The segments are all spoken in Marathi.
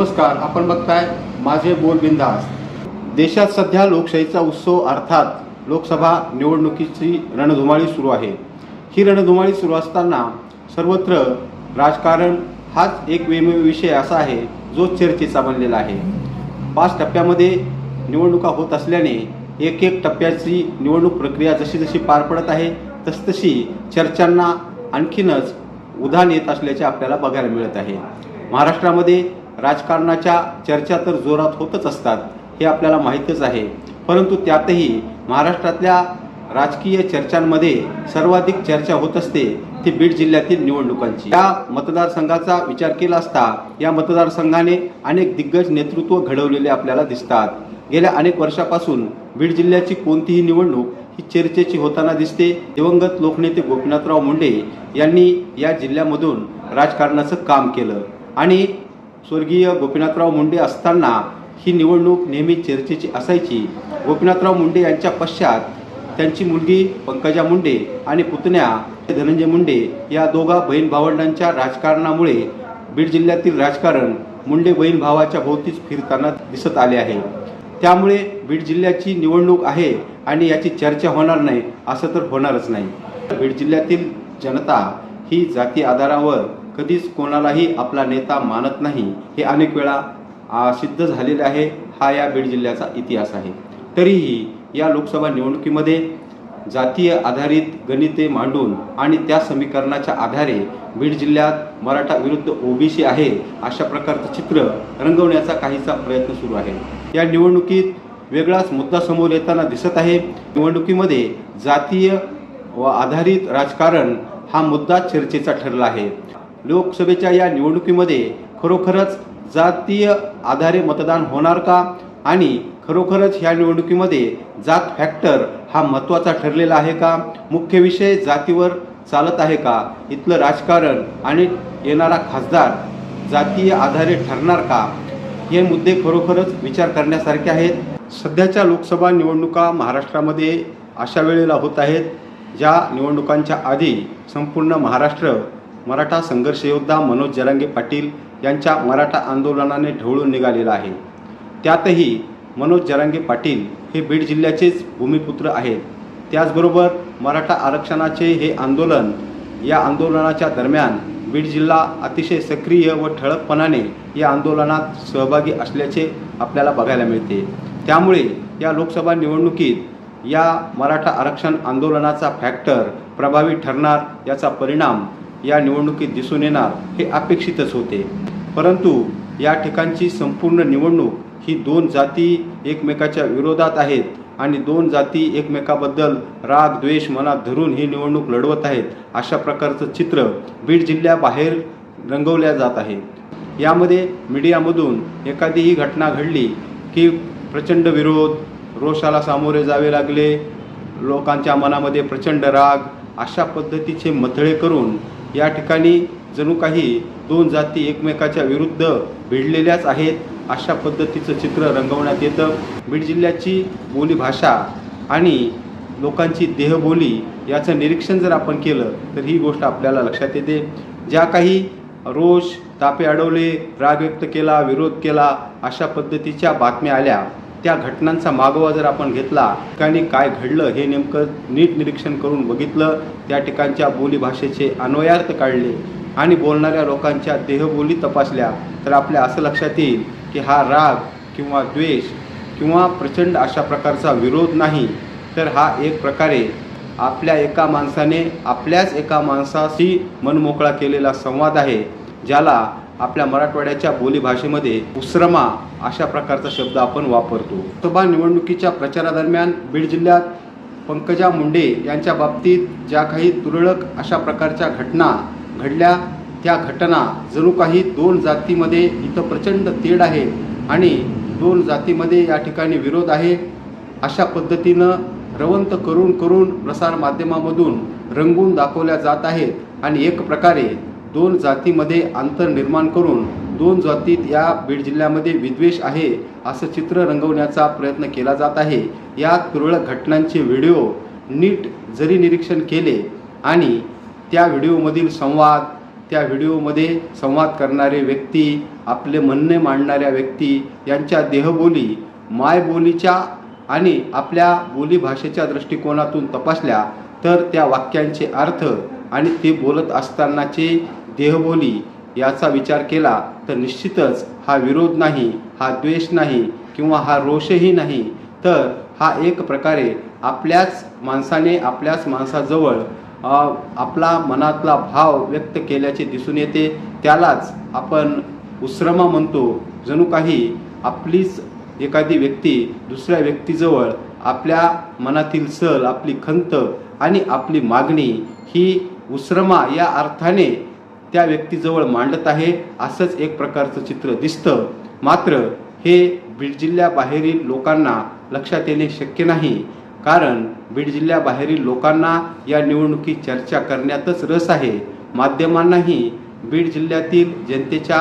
नमस्कार आपण बघताय माझे बोल बिंदास. देशात सध्या लोकशाहीचा उत्सव अर्थात लोकसभा निवडणुकीची रणधुमाळी सुरू आहे. ही रणधुमाळी सुरू असताना सर्वत्र राजकारण हाच एक वेगवेगळा विषय असा आहे जो चर्चेचा बनलेला आहे. पाच टप्प्यामध्ये निवडणुका होत असल्याने एक एक टप्प्याची निवडणूक प्रक्रिया जशी जशी पार पडत आहे तसतशी चर्चांना आणखीनच उधाण येत असल्याचे आपल्याला बघायला मिळत आहे. महाराष्ट्रामध्ये राजकारणाच्या चर्चा तर जोरात होतच असतात हे आपल्याला माहीतच आहे. परंतु त्यातही महाराष्ट्रातल्या राजकीय चर्चांमध्ये सर्वाधिक चर्चा होत असते ती बीड जिल्ह्यातील निवडणुकांची. या मतदारसंघाचा विचार केला असता या मतदारसंघाने अनेक दिग्गज नेतृत्व घडवलेले आपल्याला दिसतात. गेल्या अनेक वर्षापासून बीड जिल्ह्याची कोणतीही निवडणूक ही चर्चेची होताना दिसते. दिवंगत लोकनेते गोपीनाथराव मुंडे यांनी या जिल्ह्यामधून राजकारणाचं काम केलं आणि स्वर्गीय गोपीनाथराव मुंडे असताना ही निवडणूक नेहमी चर्चेची असायची. गोपीनाथराव मुंडे यांच्या पश्चात त्यांची मुलगी पंकजा मुंडे आणि पुतण्या धनंजय मुंडे या दोघा बहीण भावंडांच्या राजकारणामुळे बीड जिल्ह्यातील राजकारण मुंडे बहीण भावाच्या भोवतीच फिरताना दिसत आले आहे. त्यामुळे बीड जिल्ह्याची निवडणूक आहे आणि याची चर्चा होणार नाही असं तर होणारच नाही. बीड जिल्ह्यातील जनता ही जाती आधारावर कधीच कोणालाही आपला नेता मानत नाही हे अनेक वेळा सिद्ध झालेले आहे. हा या बीड जिल्ह्याचा इतिहास आहे. तरीही या लोकसभा निवडणुकीमध्ये जातीय आधारित गणिते मांडून आणि त्या समीकरणाच्या आधारे बीड जिल्ह्यात मराठा विरुद्ध ओबीसी आहे अशा प्रकारचं चित्र रंगवण्याचा काहीसा प्रयत्न सुरू आहे. या निवडणुकीत वेगळाच मुद्दा समोर येताना दिसत आहे. निवडणुकीमध्ये जातीय व आधारित राजकारण हा मुद्दा चर्चेचा ठरला आहे. लोकसभेच्या या निवडणुकीमध्ये खरोखरच जातीय आधारे मतदान होणार का? आणि खरोखरच ह्या निवडणुकीमध्ये जात फॅक्टर हा महत्त्वाचा ठरलेला आहे का? मुख्य विषय जातीवर चालत आहे का? इथलं राजकारण आणि येणारा खासदार जातीय आधारे ठरणार का? हे मुद्दे खरोखरच विचार करण्यासारखे आहेत. सध्याच्या लोकसभा निवडणुका महाराष्ट्रामध्ये अशा वेळेला होत आहेत ज्या निवडणुकांच्या आधी संपूर्ण महाराष्ट्र मराठा संघर्ष योद्धा मनोज जरांगे पाटील यांच्या मराठा आंदोलनाने ढवळून निघालेला आहे. त्यातही मनोज जरांगे पाटील हे बीड जिल्ह्याचेच भूमिपुत्र आहेत. त्याचबरोबर मराठा आरक्षणाचे हे आंदोलन या आंदोलनाच्या दरम्यान बीड जिल्हा अतिशय सक्रिय व ठळकपणाने या आंदोलनात सहभागी असल्याचे आपल्याला बघायला मिळते. त्यामुळे या लोकसभा निवडणुकीत या मराठा आरक्षण आंदोलनाचा फॅक्टर प्रभावी ठरणार याचा परिणाम या निवडणुकीत दिसून येणार हे अपेक्षितच होते. परंतु या ठिकाणची संपूर्ण निवडणूक ही दोन जाती एकमेकाच्या विरोधात आहेत आणि दोन जाती एकमेकाबद्दल राग द्वेष मनात धरून ही निवडणूक लढवत आहेत अशा प्रकारचं चित्र बीड जिल्ह्याबाहेर रंगवल्या जात आहे. यामध्ये मीडियामधून एखादीही घटना घडली की प्रचंड विरोध रोषाला सामोरे जावे लागले लोकांच्या मनामध्ये प्रचंड राग अशा पद्धतीचे मथळे करून या ठिकाणी जणू काही दोन जाती एकमेकाच्या विरुद्ध भिडलेल्याच आहेत अशा पद्धतीचं चित्र रंगवण्यात येतं. बीड जिल्ह्याची बोलीभाषा आणि लोकांची देहबोली याचं निरीक्षण जर आपण केलं तर ही गोष्ट आपल्याला लक्षात येते. ज्या काही रोष तापे अडवले राग व्यक्त केला विरोध केला अशा पद्धतीच्या बातम्या आल्या त्या घटनांचा मागोवा जर आपण घेतला ठिकाणी काय घडलं हे नेमकं नीट निरीक्षण करून बघितलं त्या ठिकाणच्या बोलीभाषेचे अन्वयार्थ काढले आणि बोलणाऱ्या लोकांच्या देहबोली तपासल्या तर आपल्या असं लक्षात येईल की हा राग किंवा द्वेष किंवा प्रचंड अशा प्रकारचा विरोध नाही तर हा एक प्रकारे आपल्या एका माणसाने आपल्याच एका माणसाशी मनमोकळा केलेला संवाद आहे ज्याला आपल्या मराठवाड्याच्या बोलीभाषेमध्ये उसरमा अशा प्रकारचा शब्द आपण वापरतो. लोकसभा निवडणुकीच्या प्रचारादरम्यान बीड जिल्ह्यात पंकजा मुंडे यांच्या बाबतीत ज्या काही तुरळक अशा प्रकारच्या घटना घडल्या त्या घटना जणू काही दोन जातीमध्ये इथं प्रचंड तेढ आहे आणि दोन जातीमध्ये या ठिकाणी विरोध आहे. अशा पद्धतीनं रवंत करून करून प्रसारमाध्यमामधून रंगून दाखवल्या जात आहेत आणि एक प्रकारे दोन जातीमध्ये अंतर निर्माण करून दोन जातीत या बीड जिल्ह्यामध्ये विद्वेष आहे असं चित्र रंगवण्याचा प्रयत्न केला जात आहे. या तुरळक घटनांचे व्हिडिओ नीट जरी निरीक्षण केले आणि त्या व्हिडिओमधील संवाद त्या व्हिडिओमध्ये संवाद करणारे व्यक्ती आपले म्हणणे मांडणाऱ्या व्यक्ती यांच्या देहबोली मायबोलीच्या आणि आपल्या बोलीभाषेच्या दृष्टिकोनातून तपासल्या तर त्या वाक्यांचे अर्थ आणि ते बोलत असतानाचे देहबोली याचा विचार केला तर निश्चितच हा विरोध नाही हा द्वेष नाही किंवा हा रोषही नाही तर हा एक प्रकारे आपल्याच माणसाने आपल्याच माणसाजवळ आपला मनातला भाव व्यक्त केल्याचे दिसून येते. त्यालाच आपण उसरमा म्हणतो. जणू काही आपलीच एखादी व्यक्ती दुसऱ्या व्यक्तीजवळ आपल्या मनातील सल आपली खंत आणि आपली मागणी ही उसरमा या अर्थाने त्या व्यक्तीजवळ मांडत आहे असंच एक प्रकारचं चित्र दिसतं. मात्र हे बीड जिल्ह्याबाहेरील लोकांना लक्षात येणे शक्य नाही. कारण बीड जिल्ह्याबाहेरील लोकांना या निवडणुकीत चर्चा करण्यातच रस आहे. माध्यमांनाही बीड जिल्ह्यातील जनतेच्या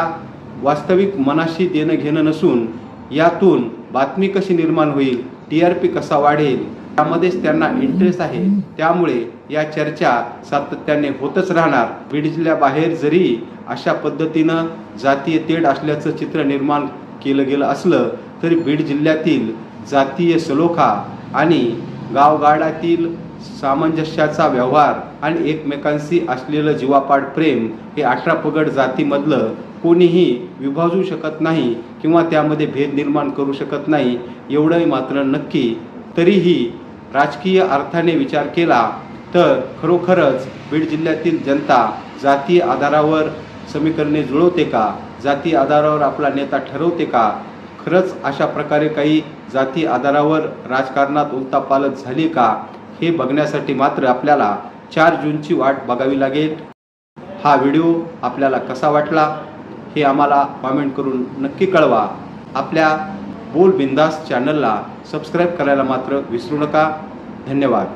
वास्तविक मनाशी देणं घेणं नसून यातून बातमी कशी निर्माण होईल टी आर पी कसा वाढेल त्यामध्येच त्यांना इंटरेस्ट आहे त्यामुळे या चर्चा सातत्याने होतच राहणार. बीड जिल्ह्याबाहेर जरी अशा पद्धतीनं जातीय तेढ असल्याचं चित्र निर्माण केलं गेलं असलं तरी बीड जिल्ह्यातील जातीय सलोखा आणि गावगाडातील सामंजस्याचा व्यवहार आणि एकमेकांशी असलेलं जीवापाड प्रेम हे अठरा पगड जातीमधलं कोणीही विभाजू शकत नाही किंवा त्यामध्ये भेद निर्माण करू शकत नाही एवढंही मात्र नक्की. तरीही राजकीय अर्थाने विचार केला तर खरोखरच बीड जिल्ह्यातील जनता जातीय आधारावर समीकरणे जुळवते का? जाती आधारावर आपला नेता ठरवते का? खरंच अशा प्रकारे काही जाती आधारावर राजकारणात उलतापालत झाली का? हे बघण्यासाठी मात्र आपल्याला चार जूनची वाट बघावी लागेल. हा व्हिडिओ आपल्याला कसा वाटला? हे आम्हाला कॉमेंट करून नक्की कळवा. आपल्या बोल बिंदास चॅनलला सबस्क्राईब करायला मात्र विसरू नका. धन्यवाद.